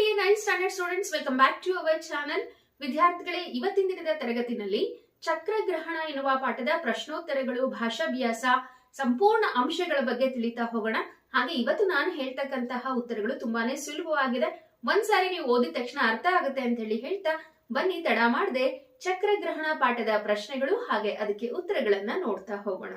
Dear nine standard students welcome back to our channel ವಿದ್ಯಾರ್ಥಿಗಳೇ, ಇವತ್ತಿನ ದಿನದ ತರಗತಿನಲ್ಲಿ ಚಕ್ರಗ್ರಹಣ ಎನ್ನುವ ಪಾಠದ ಪ್ರಶ್ನೋತ್ತರಗಳು, ಭಾಷಾಭ್ಯಾಸ ಸಂಪೂರ್ಣ ಅಂಶಗಳ ಬಗ್ಗೆ ತಿಳಿತಾ ಹೋಗೋಣ. ಹಾಗೆ ಇವತ್ತು ನಾನು ಹೇಳ್ತಕ್ಕಂತಹ ಉತ್ತರಗಳು ತುಂಬಾನೇ ಸುಲಭವಾಗಿದೆ. ಒಂದ್ಸಾರಿ ನೀವು ಓದಿದ ತಕ್ಷಣ ಅರ್ಥ ಆಗುತ್ತೆ ಅಂತ ಹೇಳಿ ಹೇಳ್ತಾ ಬನ್ನಿ, ತಡ ಮಾಡದೆ ಚಕ್ರಗ್ರಹಣ ಪಾಠದ ಪ್ರಶ್ನೆಗಳು ಹಾಗೆ ಅದಕ್ಕೆ ಉತ್ತರಗಳನ್ನ ನೋಡ್ತಾ ಹೋಗೋಣ.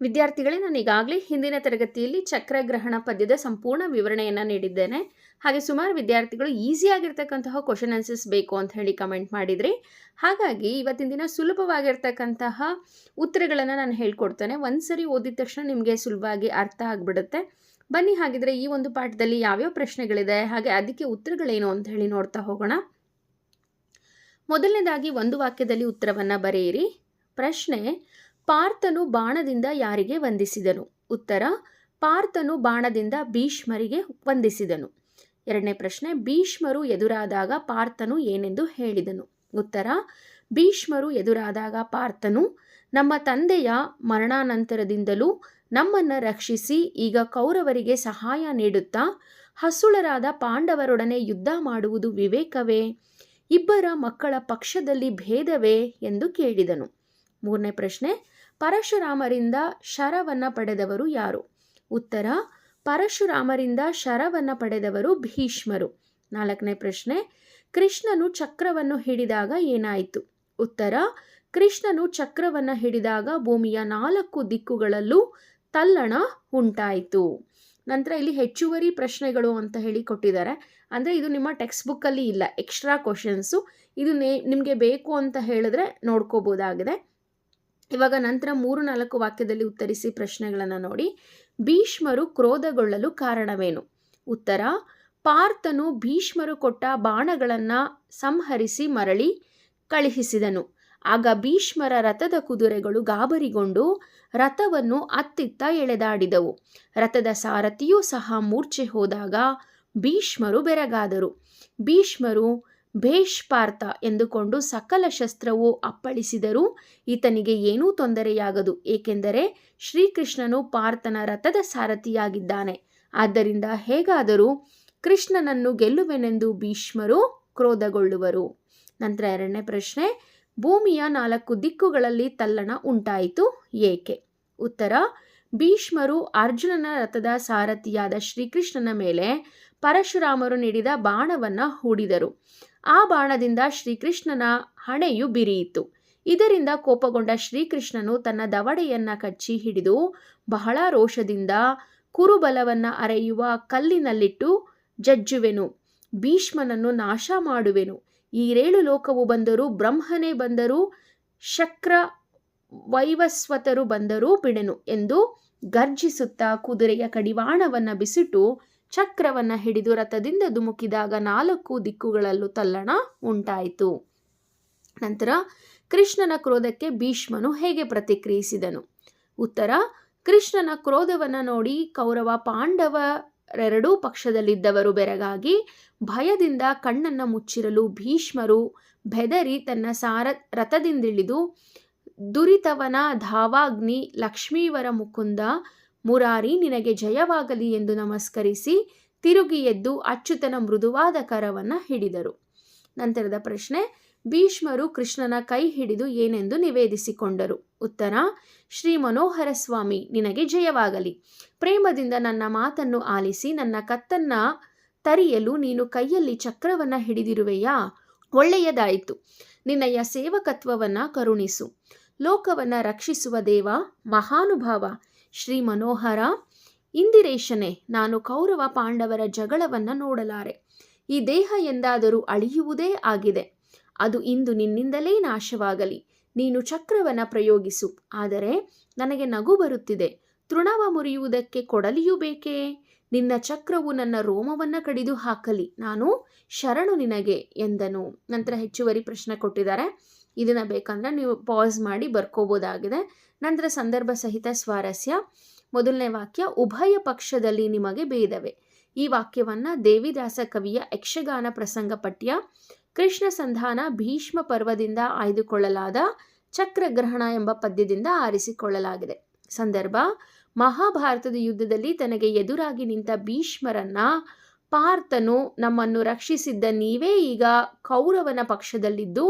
ವಿದ್ಯಾರ್ಥಿಗಳೇ ನಾನು ಈಗಾಗಲೇ ಹಿಂದಿನ ತರಗತಿಯಲ್ಲಿ ಚಕ್ರಗ್ರಹಣ ಪದ್ಯದ ಸಂಪೂರ್ಣ ವಿವರಣೆಯನ್ನು ನೀಡಿದ್ದೇನೆ. ಹಾಗೆ ಸುಮಾರು ವಿದ್ಯಾರ್ಥಿಗಳು ಈಸಿಯಾಗಿರ್ತಕ್ಕಂತಹ ಕ್ವಶನ್ ಆನ್ಸರ್ಸ್ ಬೇಕು ಅಂತ ಹೇಳಿ ಕಮೆಂಟ್ ಮಾಡಿದ್ರಿ. ಹಾಗಾಗಿ ಇವತ್ತಿನ ದಿನ ಸುಲಭವಾಗಿರ್ತಕ್ಕಂತಹ ಉತ್ತರಗಳನ್ನು ನಾನು ಹೇಳ್ಕೊಡ್ತೇನೆ. ಒಂದ್ಸರಿ ಓದಿದ ತಕ್ಷಣ ನಿಮಗೆ ಸುಲಭವಾಗಿ ಅರ್ಥ ಆಗಿಬಿಡುತ್ತೆ. ಬನ್ನಿ ಹಾಗಿದ್ರೆ ಈ ಒಂದು ಪಾಠದಲ್ಲಿ ಯಾವ್ಯಾವ ಪ್ರಶ್ನೆಗಳಿದೆ, ಹಾಗೆ ಅದಕ್ಕೆ ಉತ್ತರಗಳೇನು ಅಂತ ಹೇಳಿ ನೋಡ್ತಾ ಹೋಗೋಣ. ಮೊದಲನೇದಾಗಿ ಒಂದು ವಾಕ್ಯದಲ್ಲಿ ಉತ್ತರವನ್ನು ಬರೆಯಿರಿ. ಪ್ರಶ್ನೆ, ಪಾರ್ಥನು ಬಾಣದಿಂದ ಯಾರಿಗೆ ವಂದಿಸಿದನು? ಉತ್ತರ, ಪಾರ್ಥನು ಬಾಣದಿಂದ ಭೀಷ್ಮರಿಗೆ ವಂದಿಸಿದನು. ಎರಡನೇ ಪ್ರಶ್ನೆ, ಭೀಷ್ಮರು ಎದುರಾದಾಗ ಪಾರ್ಥನು ಏನೆಂದು ಹೇಳಿದನು? ಉತ್ತರ, ಭೀಷ್ಮರು ಎದುರಾದಾಗ ಪಾರ್ಥನು, ನಮ್ಮ ತಂದೆಯ ಮರಣಾನಂತರದಿಂದಲೂ ನಮ್ಮನ್ನು ರಕ್ಷಿಸಿ ಈಗ ಕೌರವರಿಗೆ ಸಹಾಯ ನೀಡುತ್ತಾ ಹಸುಳರಾದ ಪಾಂಡವರೊಡನೆ ಯುದ್ಧ ಮಾಡುವುದು ವಿವೇಕವೇ? ಇಬ್ಬರ ಮಕ್ಕಳ ಪಕ್ಷದಲ್ಲಿ ಭೇದವೇ? ಎಂದು ಕೇಳಿದನು. ಮೂರನೇ ಪ್ರಶ್ನೆ, ಪರಶುರಾಮರಿಂದ ಶರವನ್ನು ಪಡೆದವರು ಯಾರು? ಉತ್ತರ ಪರಶುರಾಮರಿಂದ ಶರವನ್ನು ಪಡೆದವರು ಭೀಷ್ಮರು. ನಾಲ್ಕನೇ ಪ್ರಶ್ನೆ, ಕೃಷ್ಣನು ಚಕ್ರವನ್ನು ಹಿಡಿದಾಗ ಏನಾಯಿತು? ಉತ್ತರ, ಕೃಷ್ಣನು ಚಕ್ರವನ್ನು ಹಿಡಿದಾಗ ಭೂಮಿಯ ನಾಲ್ಕು ದಿಕ್ಕುಗಳಲ್ಲೂ ತಲ್ಲಣ ಉಂಟಾಯಿತು. ನಂತರ ಇಲ್ಲಿ ಹೆಚ್ಚುವರಿ ಪ್ರಶ್ನೆಗಳು ಅಂತ ಹೇಳಿ ಕೊಟ್ಟಿದ್ದಾರೆ. ಅಂದರೆ ಇದು ನಿಮ್ಮ ಟೆಕ್ಸ್ಟ್ ಬುಕ್ಕಲ್ಲಿ ಇಲ್ಲ, ಎಕ್ಸ್ಟ್ರಾ ಕ್ವಶನ್ಸು. ಇದು ನಿಮಗೆ ಬೇಕು ಅಂತ ಹೇಳಿದ್ರೆ ನೋಡ್ಕೋಬೋದಾಗಿದೆ. ಇವಾಗ ನಂತರ ಮೂರು ನಾಲ್ಕು ವಾಕ್ಯದಲ್ಲಿ ಉತ್ತರಿಸಿ ಪ್ರಶ್ನೆಗಳನ್ನು ನೋಡಿ. ಭೀಷ್ಮರು ಕ್ರೋಧಗೊಳ್ಳಲು ಕಾರಣವೇನು? ಉತ್ತರ, ಪಾರ್ಥನು ಭೀಷ್ಮರು ಕೊಟ್ಟ ಬಾಣಗಳನ್ನು ಸಂಹರಿಸಿ ಮರಳಿ ಕಳುಹಿಸಿದನು. ಆಗ ಭೀಷ್ಮರ ರಥದ ಕುದುರೆಗಳು ಗಾಬರಿಗೊಂಡು ರಥವನ್ನು ಅತ್ತಿತ್ತ ಎಳೆದಾಡಿದವು. ರಥದ ಸಾರಥಿಯೂ ಸಹ ಮೂರ್ಛೆ ಹೋದಾಗ ಭೀಷ್ಮರು ಬೆರಗಾದರು. ಭೀಷ್ಮರು ಭೇಷ್ ಪಾರ್ಥ ಎಂದುಕೊಂಡು ಸಕಲ ಶಸ್ತ್ರವು ಅಪ್ಪಳಿಸಿದರೂ ಈತನಿಗೆ ಏನೂ ತೊಂದರೆಯಾಗದು, ಏಕೆಂದರೆ ಶ್ರೀಕೃಷ್ಣನು ಪಾರ್ಥನ ರಥದ ಸಾರಥಿಯಾಗಿದ್ದಾನೆ. ಆದ್ದರಿಂದ ಹೇಗಾದರೂ ಕೃಷ್ಣನನ್ನು ಗೆಲ್ಲುವೆನೆಂದು ಭೀಷ್ಮರು ಕ್ರೋಧಗೊಳ್ಳುವರು. ನಂತರ ಎರಡನೇ ಪ್ರಶ್ನೆ, ಭೂಮಿಯ ನಾಲ್ಕು ದಿಕ್ಕುಗಳಲ್ಲಿ ತಲ್ಲಣ ಉಂಟಾಯಿತು ಏಕೆ? ಉತ್ತರ, ಭೀಷ್ಮರು ಅರ್ಜುನನ ರಥದ ಸಾರಥಿಯಾದ ಶ್ರೀಕೃಷ್ಣನ ಮೇಲೆ ಪರಶುರಾಮರು ನೀಡಿದ ಬಾಣವನ್ನು ಹೂಡಿದರು. ಆ ಬಾಣದಿಂದ ಶ್ರೀಕೃಷ್ಣನ ಹಣೆಯು ಬಿರಿಯಿತು. ಇದರಿಂದ ಕೋಪಗೊಂಡ ಶ್ರೀಕೃಷ್ಣನು ತನ್ನ ದವಡೆಯನ್ನ ಕಚ್ಚಿ ಹಿಡಿದು ಬಹಳ ರೋಷದಿಂದ ಕುರುಬಲವನ್ನು ಅರೆಯುವ ಕಲ್ಲಿನಲ್ಲಿಟ್ಟು ಜಜ್ಜುವೆನು. ಭೀಷ್ಮನನ್ನು ನಾಶ ಮಾಡುವೆನು. ಈ ರೇಳು ಲೋಕವು ಬಂದರೂ ಬ್ರಹ್ಮನೇ ಬಂದರೂ ಶಕ್ರ ವೈವಸ್ವತರು ಬಂದರೂ ಬಿಡೆನು ಎಂದು ಗರ್ಜಿಸುತ್ತಾ ಕುದುರೆಯ ಕಡಿವಾಣವನ್ನು ಬಿಸಿಟು ಚಕ್ರವನ್ನು ಹಿಡಿದು ರಥದಿಂದ ಧುಮುಕಿದಾಗ ನಾಲ್ಕು ದಿಕ್ಕುಗಳಲ್ಲೂ ತಲ್ಲಣ ಉಂಟಾಯಿತು. ನಂತರ ಕೃಷ್ಣನ ಕ್ರೋಧಕ್ಕೆ ಭೀಷ್ಮನು ಹೇಗೆ ಪ್ರತಿಕ್ರಿಯಿಸಿದನು? ಉತ್ತರ, ಕೃಷ್ಣನ ಕ್ರೋಧವನ್ನು ನೋಡಿ ಕೌರವ ಪಾಂಡವರೆರಡೂ ಪಕ್ಷದಲ್ಲಿದ್ದವರು ಬೆರಗಾಗಿ ಭಯದಿಂದ ಕಣ್ಣನ್ನು ಮುಚ್ಚಿರಲು ಭೀಷ್ಮರು ಬೆದರಿ ತನ್ನ ಸಾರ ರಥದಿಂದಿಳಿದು ದುರಿತವನ ಧಾವಾಗ್ನಿ ಲಕ್ಷ್ಮೀವರ ಮುಕುಂದ ಮುರಾರಿ, ನಿನಗೆ ಜಯವಾಗಲಿ ಎಂದು ನಮಸ್ಕರಿಸಿ ತಿರುಗಿ ಎದ್ದು ಅಚ್ಯುತನ ಮೃದುವಾದ ಕರವನ್ನು ಹಿಡಿದರು. ನಂತರದ ಪ್ರಶ್ನೆ, ಭೀಷ್ಮರು ಕೃಷ್ಣನ ಕೈ ಹಿಡಿದು ಏನೆಂದು ನಿವೇದಿಸಿಕೊಂಡರು? ಉತ್ತರ, ಶ್ರೀ ಮನೋಹರ ಸ್ವಾಮಿ, ನಿನಗೆ ಜಯವಾಗಲಿ. ಪ್ರೇಮದಿಂದ ನನ್ನ ಮಾತನ್ನು ಆಲಿಸಿ ನನ್ನ ಕತ್ತನ್ನ ತರಿಯಲು ನೀನು ಕೈಯಲ್ಲಿ ಚಕ್ರವನ್ನು ಹಿಡಿದಿರುವೆಯಾ? ಒಳ್ಳೆಯದಾಯಿತು. ನಿನ್ನಯ ಸೇವಕತ್ವವನ್ನು ಕರುಣಿಸು. ಲೋಕವನ್ನು ರಕ್ಷಿಸುವ ದೇವ, ಮಹಾನುಭಾವ. ಶ್ರೀ ಮನೋಹರ ಇಂದಿರೇಶನೇ, ನಾನು ಕೌರವ ಪಾಂಡವರ ಜಗಳವನ್ನು ನೋಡಲಾರೆ. ಈ ದೇಹ ಎಂದಾದರೂ ಅಳಿಯುವುದೇ ಆಗಿದೆ. ಅದು ಇಂದು ನಿನ್ನಿಂದಲೇ ನಾಶವಾಗಲಿ. ನೀನು ಚಕ್ರವನ್ನು ಪ್ರಯೋಗಿಸು. ಆದರೆ ನನಗೆ ನಗು ಬರುತ್ತಿದೆ. ತೃಣವ ಮುರಿಯುವುದಕ್ಕೆ ಕೊಡಲಿಯೂ ಬೇಕೇ? ನಿನ್ನ ಚಕ್ರವು ನನ್ನ ರೋಮವನ್ನು ಕಡಿದು ಹಾಕಲಿ ನಾನು ಶರಣು ನಿನಗೆ ಎಂದನು. ನಂತರ ಹೆಚ್ಚುವರಿ ಪ್ರಶ್ನೆ ಕೊಟ್ಟಿದ್ದಾರೆ. ಇದನ್ನು ಬೇಕಂದ್ರೆ ನೀವು ಪಾಸ್ ಮಾಡಿ ಬರ್ಕೋಬೋದಾಗಿದೆ. ನಂತರ ಸಂದರ್ಭ ಸಹಿತ ಸ್ವಾರಸ್ಯ. ಮೊದಲನೇ ವಾಕ್ಯ, ಉಭಯ ಪಕ್ಷದಲ್ಲಿ ನಿಮಗೆ ಭೇದವೆ? ಈ ವಾಕ್ಯವನ್ನು ದೇವಿದಾಸ ಕವಿಯ ಯಕ್ಷಗಾನ ಪ್ರಸಂಗ ಪಠ್ಯ, ಕೃಷ್ಣ ಸಂಧಾನ ಭೀಷ್ಮ ಪರ್ವದಿಂದ ಆಯ್ದುಕೊಳ್ಳಲಾದ ಚಕ್ರಗ್ರಹಣ ಎಂಬ ಪದ್ಯದಿಂದ ಆರಿಸಿಕೊಳ್ಳಲಾಗಿದೆ. ಸಂದರ್ಭ, ಮಹಾಭಾರತದ ಯುದ್ಧದಲ್ಲಿ ತನಗೆ ಎದುರಾಗಿ ನಿಂತ ಭೀಷ್ಮರನ್ನ ಪಾರ್ಥನು ನಮ್ಮನ್ನು ರಕ್ಷಿಸಿದ್ದ ನೀವೇ ಈಗ ಕೌರವನ ಪಕ್ಷದಲ್ಲಿದ್ದು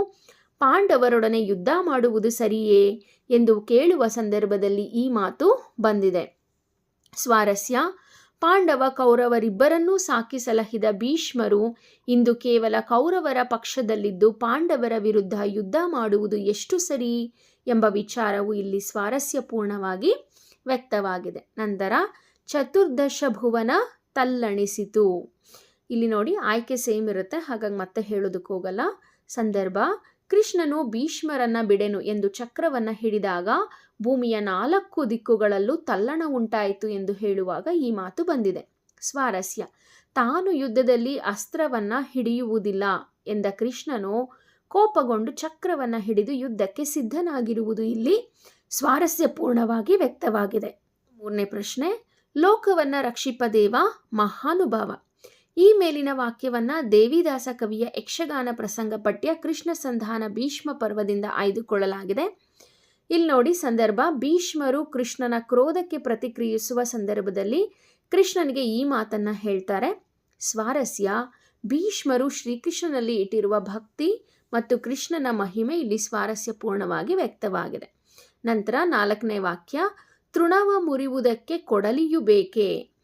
ಪಾಂಡವರೊಡನೆ ಯುದ್ಧ ಮಾಡುವುದು ಸರಿಯೇ ಎಂದು ಕೇಳುವ ಸಂದರ್ಭದಲ್ಲಿ ಈ ಮಾತು ಬಂದಿದೆ. ಸ್ವಾರಸ್ಯ, ಪಾಂಡವ ಕೌರವರಿಬ್ಬರನ್ನೂ ಸಾಕಿ ಸಲಹಿದ ಭೀಷ್ಮರು ಇಂದು ಕೇವಲ ಕೌರವರ ಪಕ್ಷದಲ್ಲಿದ್ದು ಪಾಂಡವರ ವಿರುದ್ಧ ಯುದ್ಧ ಮಾಡುವುದು ಎಷ್ಟು ಸರಿ ಎಂಬ ವಿಚಾರವು ಇಲ್ಲಿ ಸ್ವಾರಸ್ಯಪೂರ್ಣವಾಗಿ ವ್ಯಕ್ತವಾಗಿದೆ. ನಂತರ ಚತುರ್ದಶ ಭುವನ ತಲ್ಲಣಿಸಿತು. ಇಲ್ಲಿ ನೋಡಿ, ಆಯ್ಕೆ ಸೇಮ್ ಇರುತ್ತೆ, ಹಾಗಾಗಿ ಮತ್ತೆ ಹೇಳೋದಕ್ಕೆ ಹೋಗಲ್ಲ ಸಂದರ್ಭ ಕೃಷ್ಣನು ಭೀಷ್ಮರನ್ನ ಬಿಡೆನು ಎಂದು ಚಕ್ರವನ್ನ ಹಿಡಿದಾಗ ಭೂಮಿಯ ನಾಲ್ಕು ದಿಕ್ಕುಗಳಲ್ಲೂ ತಲ್ಲಣ ಉಂಟಾಯಿತು ಎಂದು ಹೇಳುವಾಗ ಈ ಮಾತು ಬಂದಿದೆ. ಸ್ವಾರಸ್ಯ. ತಾನು ಯುದ್ಧದಲ್ಲಿ ಅಸ್ತ್ರವನ್ನ ಹಿಡಿಯುವುದಿಲ್ಲ ಎಂದ ಕೃಷ್ಣನು ಕೋಪಗೊಂಡು ಚಕ್ರವನ್ನ ಹಿಡಿದು ಯುದ್ಧಕ್ಕೆ ಸಿದ್ಧನಾಗಿರುವುದು ಇಲ್ಲಿ ಸ್ವಾರಸ್ಯಪೂರ್ಣವಾಗಿ ವ್ಯಕ್ತವಾಗಿದೆ. ಮೂರನೇ ಪ್ರಶ್ನೆ, ಲೋಕವನ್ನ ರಕ್ಷಿಪದೇವ ಮಹಾನುಭಾವ. ಈ ಮೇಲಿನ ವಾಕ್ಯವನ್ನ ದೇವಿದಾಸ ಕವಿಯ ಯಕ್ಷಗಾನ ಪ್ರಸಂಗ ಪಠ್ಯ ಕೃಷ್ಣ ಸಂಧಾನ ಭೀಷ್ಮ ಪರ್ವದಿಂದ ಆಯ್ದುಕೊಳ್ಳಲಾಗಿದೆ. ಇಲ್ಲಿ ನೋಡಿ ಸಂದರ್ಭ. ಭೀಷ್ಮರು ಕೃಷ್ಣನ ಕ್ರೋಧಕ್ಕೆ ಪ್ರತಿಕ್ರಿಯಿಸುವ ಸಂದರ್ಭದಲ್ಲಿ ಕೃಷ್ಣನಿಗೆ ಈ ಮಾತನ್ನ ಹೇಳ್ತಾರೆ. ಸ್ವಾರಸ್ಯ. ಭೀಷ್ಮರು ಶ್ರೀಕೃಷ್ಣನಲ್ಲಿ ಇಟ್ಟಿರುವ ಭಕ್ತಿ ಮತ್ತು ಕೃಷ್ಣನ ಮಹಿಮೆ ಇಲ್ಲಿ ಸ್ವಾರಸ್ಯಪೂರ್ಣವಾಗಿ ವ್ಯಕ್ತವಾಗಿದೆ. ನಂತರ ನಾಲ್ಕನೇ ವಾಕ್ಯ. ತೃಣವ ಮುರಿಯುವುದಕ್ಕೆ ಕೊಡಲಿಯು ಬೇಕೇ?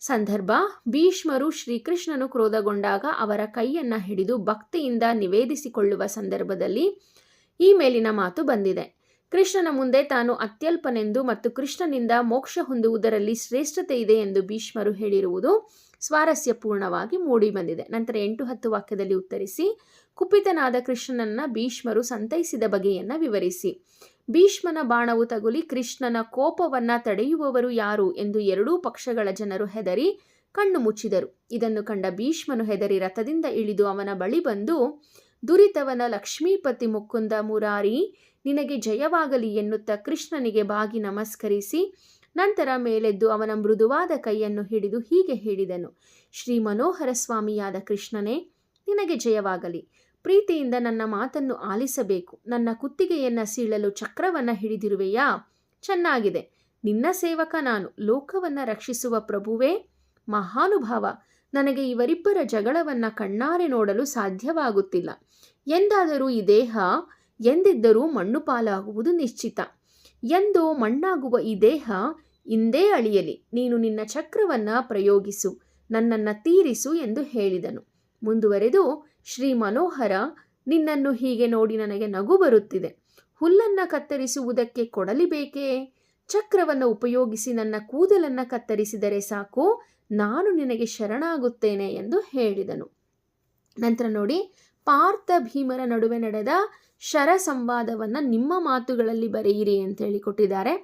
ಸಂದರ್ಭ, ಭೀಷ್ಮರು ಶ್ರೀಕೃಷ್ಣನು ಕ್ರೋಧಗೊಂಡಾಗ ಅವರ ಕೈಯನ್ನ ಹಿಡಿದು ಭಕ್ತಿಯಿಂದ ನಿವೇದಿಸಿಕೊಳ್ಳುವ ಸಂದರ್ಭದಲ್ಲಿ ಈ ಮೇಲಿನ ಮಾತು ಬಂದಿದೆ. ಕೃಷ್ಣನ ಮುಂದೆ ತಾನು ಅತ್ಯಲ್ಪನೆಂದು ಮತ್ತು ಕೃಷ್ಣನಿಂದ ಮೋಕ್ಷ ಹೊಂದುವುದರಲ್ಲಿ ಶ್ರೇಷ್ಠತೆ ಇದೆ ಎಂದು ಭೀಷ್ಮರು ಹೇಳಿರುವುದು ಸ್ವಾರಸ್ಯಪೂರ್ಣವಾಗಿ ಮೂಡಿ ಬಂದಿದೆ ನಂತರ ಎಂಟು ಹತ್ತು ವಾಕ್ಯದಲ್ಲಿ ಉತ್ತರಿಸಿ, ಕುಪಿತನಾದ ಕೃಷ್ಣನನ್ನ ಭೀಷ್ಮರು ಸಂತೈಸಿದ ಬಗೆಯನ್ನ ವಿವರಿಸಿ. ಭೀಷ್ಮನ ಬಾಣವು ತಗುಲಿ ಕೃಷ್ಣನ ಕೋಪವನ್ನ ತಡೆಯುವವರು ಯಾರು ಎಂದು ಎರಡೂ ಪಕ್ಷಗಳ ಜನರು ಹೆದರಿ ಕಣ್ಣು ಮುಚ್ಚಿದರು. ಇದನ್ನು ಕಂಡ ಭೀಷ್ಮನು ಹೆದರಿ ರಥದಿಂದ ಇಳಿದು ಅವನ ಬಳಿ ಬಂದು, ದುರಿತವನ ಲಕ್ಷ್ಮೀಪತಿ ಮುಕುಂದ ಮುರಾರಿ, ನಿನಗೆ ಜಯವಾಗಲಿ ಎನ್ನುತ್ತಾ ಕೃಷ್ಣನಿಗೆ ಬಾಗಿ ನಮಸ್ಕರಿಸಿ, ನಂತರ ಮೇಲೆದ್ದು ಅವನ ಮೃದುವಾದ ಕೈಯನ್ನು ಹಿಡಿದು ಹೀಗೆ ಹೇಳಿದನು. ಶ್ರೀ ಮನೋಹರ ಸ್ವಾಮಿಯಾದ ಕೃಷ್ಣನೇ, ನಿನಗೆ ಜಯವಾಗಲಿ. ಪ್ರೀತಿಯಿಂದ ನನ್ನ ಮಾತನ್ನು ಆಲಿಸಬೇಕು. ನನ್ನ ಕುತ್ತಿಗೆಯನ್ನ ಸೀಳಲು ಚಕ್ರವನ್ನ ಹಿಡಿದಿರುವೆಯಾ? ಚೆನ್ನಾಗಿದೆ. ನಿನ್ನ ಸೇವಕ ನಾನು. ಲೋಕವನ್ನ ರಕ್ಷಿಸುವ ಪ್ರಭುವೇ ಮಹಾನುಭಾವ. ನನಗೆ ಇವರಿಬ್ಬರ ಜಗಳವನ್ನ ಕಣ್ಣಾರೆ ನೋಡಲು ಸಾಧ್ಯವಾಗುತ್ತಿಲ್ಲ. ಎಂದಾದರೂ ಈ ದೇಹ ಎಂದಿದ್ದರೂ ಮಣ್ಣು ಪಾಲಾಗುವುದು ನಿಶ್ಚಿತ. ಎಂದು ಮಣ್ಣಾಗುವ ಈ ದೇಹ ಇಂದೇ ಅಳಿಯಲಿ. ನೀನು ನಿನ್ನ ಚಕ್ರವನ್ನ ಪ್ರಯೋಗಿಸು. ನನ್ನನ್ನು ತೀರಿಸು ಎಂದು ಹೇಳಿದನು. ಮುಂದುವರೆದು ಶ್ರೀ ಮನೋಹರ, ನಿನ್ನನ್ನು ಹೀಗೆ ನೋಡಿ ನನಗೆ ನಗು ಬರುತ್ತಿದೆ. ಹುಲ್ಲನ್ನು ಕತ್ತರಿಸುವುದಕ್ಕೆ ಕೊಡಲಿ ಬೇಕೇ? ಚಕ್ರವನ್ನು ಉಪಯೋಗಿಸಿ ನನ್ನ ಕೂದಲನ್ನು ಕತ್ತರಿಸಿದರೆ ಸಾಕು, ನಾನು ನಿನಗೆ ಶರಣಾಗುತ್ತೇನೆ ಎಂದು ಹೇಳಿದನು. ನಂತರ ನೋಡಿ, ಪಾರ್ಥ ಭೀಮರ ನಡುವೆ ನಡೆದ ಶರ ಸಂವಾದವನ್ನ ನಿಮ್ಮ ಮಾತುಗಳಲ್ಲಿ ಬರೆಯಿರಿ ಅಂತ ಹೇಳಿಕೊಟ್ಟಿದ್ದಾರೆ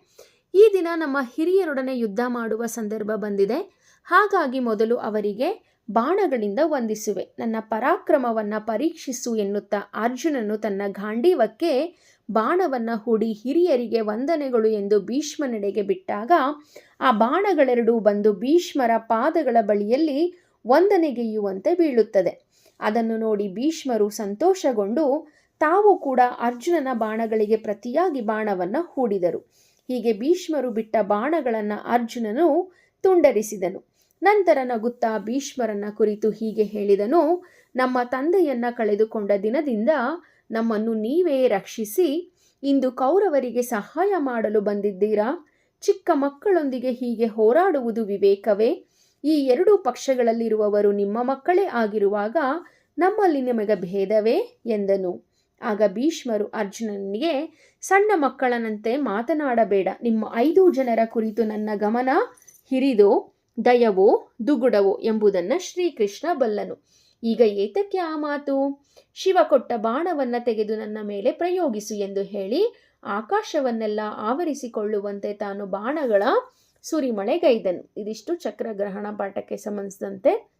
ಈ ದಿನ ನಮ್ಮ ಹಿರಿಯರೊಡನೆ ಯುದ್ಧ ಮಾಡುವ ಸಂದರ್ಭ ಬಂದಿದೆ. ಹಾಗಾಗಿ ಮೊದಲು ಅವರಿಗೆ ಬಾಣಗಳಿಂದ ವಂದಿಸುವೆ. ನನ್ನ ಪರಾಕ್ರಮವನ್ನು ಪರೀಕ್ಷಿಸು ಎನ್ನುತ್ತಾ ಅರ್ಜುನನು ತನ್ನ ಗಾಂಡೀವಕ್ಕೆ ಬಾಣವನ್ನ ಹೂಡಿ ಹಿರಿಯರಿಗೆ ವಂದನೆಗಳು ಎಂದು ಭೀಷ್ಮನೆಡೆಗೆ ಬಿಟ್ಟಾಗ ಆ ಬಾಣಗಳೆರಡೂ ಬಂದು ಭೀಷ್ಮರ ಪಾದಗಳ ಬಳಿಯಲ್ಲಿ ವಂದನೆಗೆಯುವಂತೆ ಬೀಳುತ್ತದೆ. ಅದನ್ನು ನೋಡಿ ಭೀಷ್ಮರು ಸಂತೋಷಗೊಂಡು ತಾವು ಕೂಡ ಅರ್ಜುನನ ಬಾಣಗಳಿಗೆ ಪ್ರತಿಯಾಗಿ ಬಾಣವನ್ನು ಹೂಡಿದರು. ಹೀಗೆ ಭೀಷ್ಮರು ಬಿಟ್ಟ ಬಾಣಗಳನ್ನು ಅರ್ಜುನನು ತುಂಡರಿಸಿದನು. ನಂತರ ನಗುತ್ತಾ ಭೀಷ್ಮರನ್ನ ಕುರಿತು ಹೀಗೆ ಹೇಳಿದನು, ನಮ್ಮ ತಂದೆಯನ್ನ ಕಳೆದುಕೊಂಡ ದಿನದಿಂದ ನಮ್ಮನ್ನು ನೀವೇ ರಕ್ಷಿಸಿ, ಇಂದು ಕೌರವರಿಗೆ ಸಹಾಯ ಮಾಡಲು ಬಂದಿದ್ದೀರಾ? ಚಿಕ್ಕ ಮಕ್ಕಳೊಂದಿಗೆ ಹೀಗೆ ಹೋರಾಡುವುದು ವಿವೇಕವೇ? ಈ ಎರಡೂ ಪಕ್ಷಗಳಲ್ಲಿರುವವರು ನಿಮ್ಮ ಮಕ್ಕಳೇ ಆಗಿರುವಾಗ ನಮ್ಮಲ್ಲಿ ನಿಮಗೆ ಭೇದವೇ? ಎಂದನು. ಆಗ ಭೀಷ್ಮರು ಅರ್ಜುನನಿಗೆ, ಸಣ್ಣ ಮಕ್ಕಳನಂತೆ ಮಾತನಾಡಬೇಡ, ನಿಮ್ಮ ಐದು ಜನರ ಕುರಿತು ನನ್ನ ಗಮನ ಹಿರಿದೋ ದಯವೋ ದುಗುಡವೋ ಎಂಬುದನ್ನು ಶ್ರೀಕೃಷ್ಣ ಬಲ್ಲನು. ಈಗ ಏತಕ್ಕೆ ಆ ಮಾತು? ಶಿವ ಕೊಟ್ಟ ಬಾಣವನ್ನ ತೆಗೆದು ನನ್ನ ಮೇಲೆ ಪ್ರಯೋಗಿಸು ಎಂದು ಹೇಳಿ ಆಕಾಶವನ್ನೆಲ್ಲ ಆವರಿಸಿಕೊಳ್ಳುವಂತೆ ತಾನು ಬಾಣಗಳ ಸುರಿಮಳೆಗೈದನು. ಇದಿಷ್ಟು ಚಕ್ರಗ್ರಹಣ ಪಾಠಕ್ಕೆ ಸಂಬಂಧಿಸಿದಂತೆ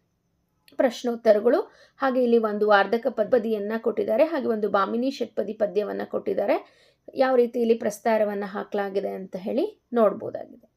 ಪ್ರಶ್ನೋತ್ತರಗಳು. ಹಾಗೆ ಇಲ್ಲಿ ಒಂದು ವಾರ್ಧಕ ಪದ್ಪದಿಯನ್ನು ಕೊಟ್ಟಿದ್ದಾರೆ, ಹಾಗೆ ಒಂದು ಬಾಮಿನಿ ಷಟ್ಪದಿ ಪದ್ಯವನ್ನು ಕೊಟ್ಟಿದ್ದಾರೆ. ಯಾವ ರೀತಿ ಇಲ್ಲಿ ಪ್ರಸ್ತಾರವನ್ನು ಹಾಕಲಾಗಿದೆ ಅಂತ ಹೇಳಿ ನೋಡ್ಬೋದಾಗಿದೆ.